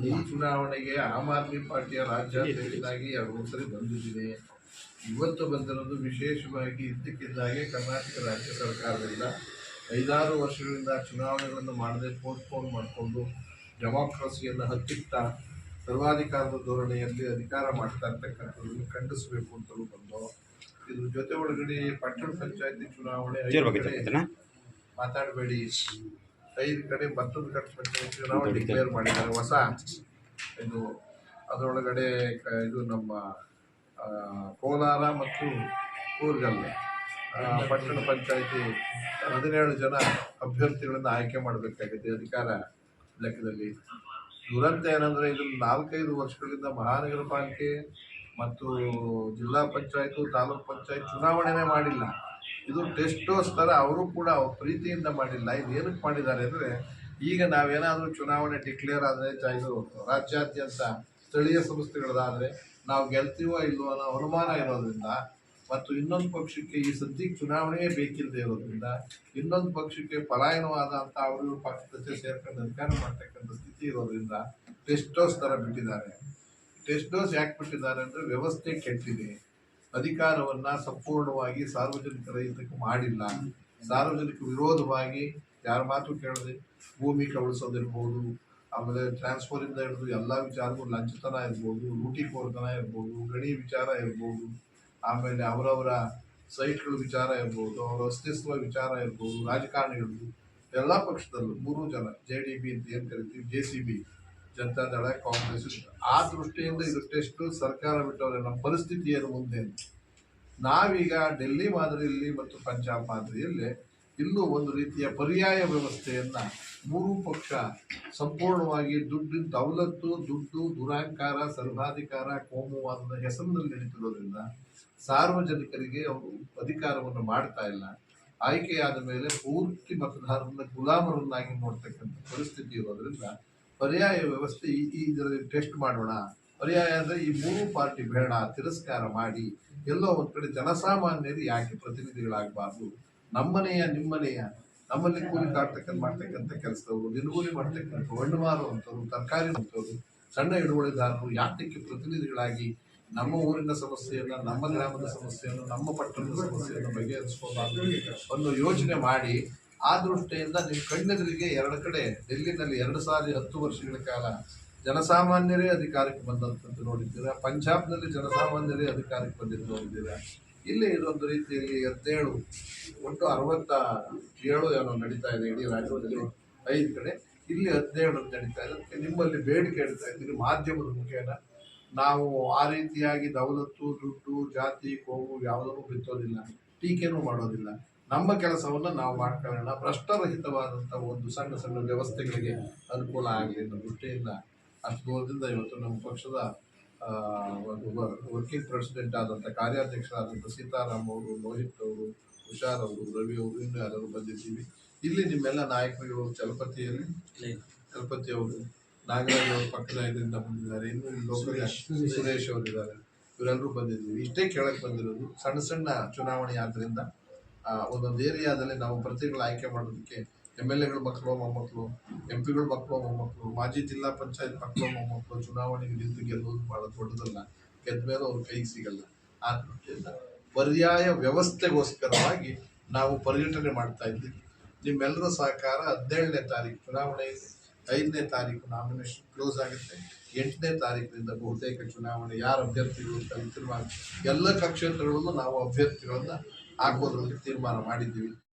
ಈ ಚುನಾವಣೆಗೆ ಆಮ್ ಆದ್ಮಿ ಪಾರ್ಟಿಯ ರಾಜ್ಯಾಧ್ಯಕ್ಷರಾಗಿ ಎರಡು ಸರಿ ಬಂದಿದ್ದೀನಿ ಇವತ್ತು ಬಂದಿರೋದು ವಿಶೇಷವಾಗಿ ಇದ್ದಕ್ಕಿದ್ದಾಗೆ ಕರ್ನಾಟಕ ರಾಜ್ಯ ಸರ್ಕಾರದಿಂದ ಐದಾರು ವರ್ಷಗಳಿಂದ ಚುನಾವಣೆಗಳನ್ನು ಮಾಡದೆ ಪೋಸ್ಟ್ಪೋನ್ ಮಾಡಿಕೊಂಡು ಡೆಮಾಕ್ರಸಿಯನ್ನು ಹತ್ತಿಕ್ತಾ ಸರ್ವಾಧಿಕಾರದ ಧೋರಣೆಯಲ್ಲಿ ಅಧಿಕಾರ ಮಾಡ್ತಾ ಇರ್ತಕ್ಕಂಥದ್ದನ್ನು ಖಂಡಿಸಬೇಕು ಅಂತಲೂ ಬಂದು ಇದ್ರ ಜೊತೆ ಒಳಗಡೆ ಪಟ್ಟಣ ಪಂಚಾಯತಿ ಚುನಾವಣೆ ಮಾತಾಡಬೇಡಿ. ಐದು ಕಡೆ ಭತ್ತದ ಕಟ್ಟಬೇಕು ಪಂಚಾಯತ್ ಚುನಾವಣೆ ಡಿಕ್ಲೇರ್ ಮಾಡಿದ್ದಾರೆ. ಹೊಸ ಇದು ಅದರೊಳಗಡೆ ಇದು ನಮ್ಮ ಕೋಲಾರ ಮತ್ತು ಕೂರ್ಗಲ್ ಆ, ಪಟ್ಟಣ ಪಂಚಾಯಿತಿ ಹದಿನೇಳು ಜನ ಅಭ್ಯರ್ಥಿಗಳನ್ನು ಆಯ್ಕೆ ಮಾಡಬೇಕಾಗಿದೆ ಅಧಿಕಾರ ಲೆಕ್ಕದಲ್ಲಿ. ದುರಂತ ಏನಂದ್ರೆ ಇದು ನಾಲ್ಕೈದು ವರ್ಷಗಳಿಂದ ಮಹಾನಗರ ಪಾಲಿಕೆ ಮತ್ತು ಜಿಲ್ಲಾ ಪಂಚಾಯತ್ ತಾಲೂಕ್ ಪಂಚಾಯತ್ ಚುನಾವಣೆನೇ ಮಾಡಿಲ್ಲ. ಇದು ಟೆಸ್ಟೋಸ್ಕರ ಅವರು ಕೂಡ ಪ್ರೀತಿಯಿಂದ ಮಾಡಿಲ್ಲ. ಇದು ಏನಕ್ಕೆ ಮಾಡಿದ್ದಾರೆ ಅಂದರೆ, ಈಗ ನಾವೇನಾದರೂ ಚುನಾವಣೆ ಡಿಕ್ಲೇರ್ ಆದರೆ ಇದು ರಾಜ್ಯಾದ್ಯಂತ ಸ್ಥಳೀಯ ಸಂಸ್ಥೆಗಳದಾದರೆ ನಾವು ಗೆಲ್ತೀವೋ ಇಲ್ಲವೋ ಅನ್ನೋ ಅನುಮಾನ ಇರೋದ್ರಿಂದ ಮತ್ತು ಇನ್ನೊಂದು ಪಕ್ಷಕ್ಕೆ ಈ ಸದ್ಯಕ್ಕೆ ಚುನಾವಣೆಯೇ ಬೇಕಿಲ್ಲದೆ ಇರೋದ್ರಿಂದ ಇನ್ನೊಂದು ಪಕ್ಷಕ್ಕೆ ಪಲಾಯನವಾದಂಥ ಅವರು ಪಕ್ಷದ ಸೇರ್ಕೊಂಡು ಅಧಿಕಾರ ಮಾಡ್ತಕ್ಕಂಥ ಸ್ಥಿತಿ ಇರೋದ್ರಿಂದ ಟೆಸ್ಟ್ ಡೋಸ್ ಥರ ಬಿಟ್ಟಿದ್ದಾರೆ. ಟೆಸ್ಟ್ ಡೋಸ್ ಯಾಕೆ ಬಿಟ್ಟಿದ್ದಾರೆ ಅಂದರೆ ವ್ಯವಸ್ಥೆ ಕೆಟ್ಟಿದೆ. ಅಧಿಕಾರವನ್ನ ಸಂಪೂರ್ಣವಾಗಿ ಸಾರ್ವಜನಿಕರ ಹಿತಕ್ಕೆ ಮಾಡಿಲ್ಲ. ಸಾರ್ವಜನಿಕ ವಿರೋಧವಾಗಿ ಯಾರ ಮಾತು ಕೇಳದೆ ಭೂಮಿ ಕಬಳಿಸೋದಿರ್ಬೋದು, ಆಮೇಲೆ ಟ್ರಾನ್ಸ್ಫರ್ ಇಂದ ಹಿಡಿದು ಎಲ್ಲ ವಿಚಾರಗಳು ಲಂಚತನ ಇರ್ಬೋದು ರೂಟಿಪೋರ್ತನ ಇರ್ಬೋದು, ಗಣಿ ವಿಚಾರ ಇರ್ಬೋದು, ಆಮೇಲೆ ಅವರವರ ಸೈಟ್ಗಳ ವಿಚಾರ ಇರ್ಬೋದು, ಅವರ ಅಸ್ತಿತ್ವ ವಿಚಾರ ಇರ್ಬೋದು, ರಾಜಕಾರಣಿಗಳು, ಎಲ್ಲ ಪಕ್ಷದಲ್ಲೂ ಮೂರು ಜನ ಜೆ ಡಿ ಬಿ ಅಂತ ಏನು ಕರಿತೀವಿ J C B Janata Dal, Congress ಆ ದೃಷ್ಟಿಯಿಂದ ಇದು ಟೆಸ್ಟ್ ಸರ್ಕಾರ ಬಿಟ್ಟವ್ರೆ, ನಮ್ಮ ಪರಿಸ್ಥಿತಿ ಏನು ಮುಂದೆ ನಾವೀಗ ಡೆಲ್ಲಿ ಮಾದರಿಯಲ್ಲಿ ಮತ್ತು ಪಂಜಾಬ್ ಮಾದರಿಯಲ್ಲಿ ಇಲ್ಲೂ ಒಂದು ರೀತಿಯ ಪರ್ಯಾಯ ವ್ಯವಸ್ಥೆಯನ್ನು ಮೂರೂ ಪಕ್ಷ ಸಂಪೂರ್ಣವಾಗಿ ದುಡ್ಡಿನ ದೌಲತ್ತು, ದುಡ್ಡು ದುರಾಂಕಾರ ಸರ್ವಾಧಿಕಾರ, ಕೋಮುವಾದದ ಹೆಸರಿನಲ್ಲಿ ನಡೀತಿರೋದ್ರಿಂದ ಸಾರ್ವಜನಿಕರಿಗೆ ಅವರು ಅಧಿಕಾರವನ್ನು ಮಾಡ್ತಾ ಇಲ್ಲ. ಆಯ್ಕೆಯಾದ ಮೇಲೆ ಪೂರ್ತಿ ಮತದಾರರನ್ನ ಗುಲಾಮರನ್ನಾಗಿ ನೋಡ್ತಕ್ಕಂಥ ಪರಿಸ್ಥಿತಿ ಇರೋದ್ರಿಂದ ಪರ್ಯಾಯ ವ್ಯವಸ್ಥೆ ಈ ಇದರಲ್ಲಿ ಟೆಸ್ಟ್ ಮಾಡೋಣ. ಪರ್ಯಾಯ ಅಂದರೆ ಈ ಮೂರು ಪಾರ್ಟಿ ಬೇಡ, ತಿರಸ್ಕಾರ ಮಾಡಿ. ಎಲ್ಲೋ ಒಂದು ಕಡೆ ಜನಸಾಮಾನ್ಯರು ಯಾಕೆ ಪ್ರತಿನಿಧಿಗಳಾಗಬಾರ್ದು? ನಮ್ಮನೆಯ, ನಿಮ್ಮನೆಯ, ನಮ್ಮಲ್ಲಿ ಕೂಲಿ ಕಾಡ್ತಕ್ಕಂಥ, ಮಾಡ್ತಕ್ಕಂಥ ಕೆಲಸದವರು, ದಿನಗೂಲಿ ಮಾಡ್ತಕ್ಕಂಥ ಹಣ್ಣುಮಾರು ಮಾರುವಂಥವ್ರು ತರಕಾರಿ ಅಂತವರು, ಸಣ್ಣ ಹಿಡುವಳಿದಾರರು ಯಾತಕ್ಕೆ ಪ್ರತಿನಿಧಿಗಳಾಗಿ ನಮ್ಮ ಊರಿನ ಸಮಸ್ಯೆಯನ್ನು, ನಮ್ಮ ಗ್ರಾಮದ ಸಮಸ್ಯೆಯನ್ನು, ನಮ್ಮ ಪಟ್ಟಣದ ಸಮಸ್ಯೆಯನ್ನು ಬಗೆಹರಿಸ್ಕೋಬಾರ್ದು ಒಂದು ಯೋಚನೆ ಮಾಡಿ ಆ ದೃಷ್ಟಿಯಿಂದ ನೀವು ಕಣ್ಣೆದುರಿಗೆ ಎರಡು ಕಡೆ ಡೆಲ್ಲಿನಲ್ಲಿ ಎರಡು ಸಾರಿ ಹತ್ತು ವರ್ಷಗಳ ಕಾಲ ಜನಸಾಮಾನ್ಯರೇ ಅಧಿಕಾರಕ್ಕೆ ಬಂದಂಥದ್ದು ನೋಡಿದ್ದೀರಾ? ಪಂಜಾಬ್ನಲ್ಲಿ ಜನಸಾಮಾನ್ಯರೇ ಅಧಿಕಾರಕ್ಕೆ ಬಂದಿದ್ದು ನೋಡಿದ್ದೀರಾ? ಇಲ್ಲಿ ಇದೊಂದು ರೀತಿಯಲ್ಲಿ ಹದಿನೇಳು ಒಟ್ಟು ಅರವತ್ತ ಏಳು ಏನೋ ನಡೀತಾ ಇದೆ ಇಡೀ ರಾಜ್ಯದಲ್ಲಿ ಐದು ಕಡೆ. ಇಲ್ಲಿ ಹದಿನೇಳು ನಡೀತಾ ಇದೆ. ನಿಮ್ಮಲ್ಲಿ ಬೇಡಿಕೆ ಇಡ್ತಾ ಇದ್ದೀರಿ, ಮಾಧ್ಯಮದ ಮುಖೇನ. ನಾವು ಆ ರೀತಿಯಾಗಿ ದೌಲತ್ತು, ದುಡ್ಡು, ಜಾತಿ ಕೋವು ಯಾವುದನ್ನು ಬಿತ್ತೋದಿಲ್ಲ, ಟೀಕೆನೂ ಮಾಡೋದಿಲ್ಲ. ನಮ್ಮ ಕೆಲಸವನ್ನು ನಾವು ಮಾಡ್ಕೊಳ್ಳೋಣ. ಭ್ರಷ್ಟರಹಿತವಾದಂಥ ಒಂದು ಸಣ್ಣ ಸಣ್ಣ ವ್ಯವಸ್ಥೆಗಳಿಗೆ ಅನುಕೂಲ ಆಗಲಿ ಅನ್ನೋ ದೃಷ್ಟಿಯಿಂದ ಅಷ್ಟು ದೂರದಿಂದ ಇವತ್ತು ನಮ್ಮ ಪಕ್ಷದ ಒಂದು ವರ್ಕಿಂಗ್ ಪ್ರೆಸಿಡೆಂಟ್ ಆದಂಥ ಕಾರ್ಯಾಧ್ಯಕ್ಷರಾದಂಥ ಸೀತಾರಾಮ್ ಅವರು ಲೋಹಿತ್ ಅವರು ಹುಷಾರ್ ಅವರು ರವಿ ಅವರು ಇನ್ನೂ ಯಾರು ಬಂದಿದ್ದೀವಿ. ಇಲ್ಲಿ ನಿಮ್ಮೆಲ್ಲ ನಾಯಕರುಗಳು ಚಲಪತಿಯಲ್ಲಿ? ಚಲಪತಿ ಅವರು ನಾಗರಾಜ್ ಅವರು ಪಕ್ಕದ ಇದರಿಂದ ಬಂದಿದ್ದಾರೆ. ಇನ್ನು ಲೋಕಲ್ ಸುರೇಶ್ ಅವರಿದ್ದಾರೆ. ಇವರೆಲ್ಲರೂ ಬಂದಿದ್ದೀವಿ. ಇಷ್ಟೇ ಕೇಳಕ್ಕೆ ಬಂದಿರೋದು ಸಣ್ಣ ಸಣ್ಣ ಚುನಾವಣೆ ಆದ್ರಿಂದ. ಆ, ಒಂದೊಂದು ಏರಿಯಾದಲ್ಲಿ ನಾವು ಪ್ರತಿಗಳು ಆಯ್ಕೆ ಮಾಡೋದಕ್ಕೆ ಎಂ ಎಲ್ ಎಗಳ ಮಕ್ಕಳು, ಮೊಮ್ಮಕ್ಕಳು, ಎಂ ಪಿಗಳ ಮಕ್ಕಳು, ಮೊಮ್ಮಕ್ಕಳು, ಮಾಜಿ ಜಿಲ್ಲಾ ಪಂಚಾಯತ್ ಮಕ್ಕಳು, ಮೊಮ್ಮಕ್ಕಳು ಚುನಾವಣೆಗೆ ನಿಂತು ಗೆಲ್ಲೋದು ಬಹಳ ದೊಡ್ಡದಲ್ಲ. ಗೆದ್ದ ಮೇಲೆ ಅವ್ರ ಕೈಗೆ ಸಿಗಲ್ಲ. ಆ ದೃಷ್ಟಿಯಿಂದ ಪರ್ಯಾಯ ವ್ಯವಸ್ಥೆಗೋಸ್ಕರವಾಗಿ ನಾವು ಪರ್ಯಟನೆ ಮಾಡ್ತಾ ಇದ್ದೀವಿ. ನಿಮ್ಮೆಲ್ಲರ ಸಹಕಾರ ಹದಿನೇಳನೇ ತಾರೀಕು ಚುನಾವಣೆ ಐದನೇ ತಾರೀಕು ನಾಮಿನೇಷನ್ ಕ್ಲೋಸ್ ಆಗುತ್ತೆ. ಎಂಟನೇ ತಾರೀಕಿನಿಂದ ಬಹುತೇಕ ಚುನಾವಣೆ ಯಾರು ಅಭ್ಯರ್ಥಿಗಳು ತೀರ್ಮಾನ ಎಲ್ಲ ಕ್ಷೇತ್ರಗಳಲ್ಲೂ ನಾವು ಅಭ್ಯರ್ಥಿಗಳನ್ನ ಹಾಕೋದ್ರಲ್ಲಿ ತೀರ್ಮಾನ ಮಾಡಿದ್ದೀವಿ.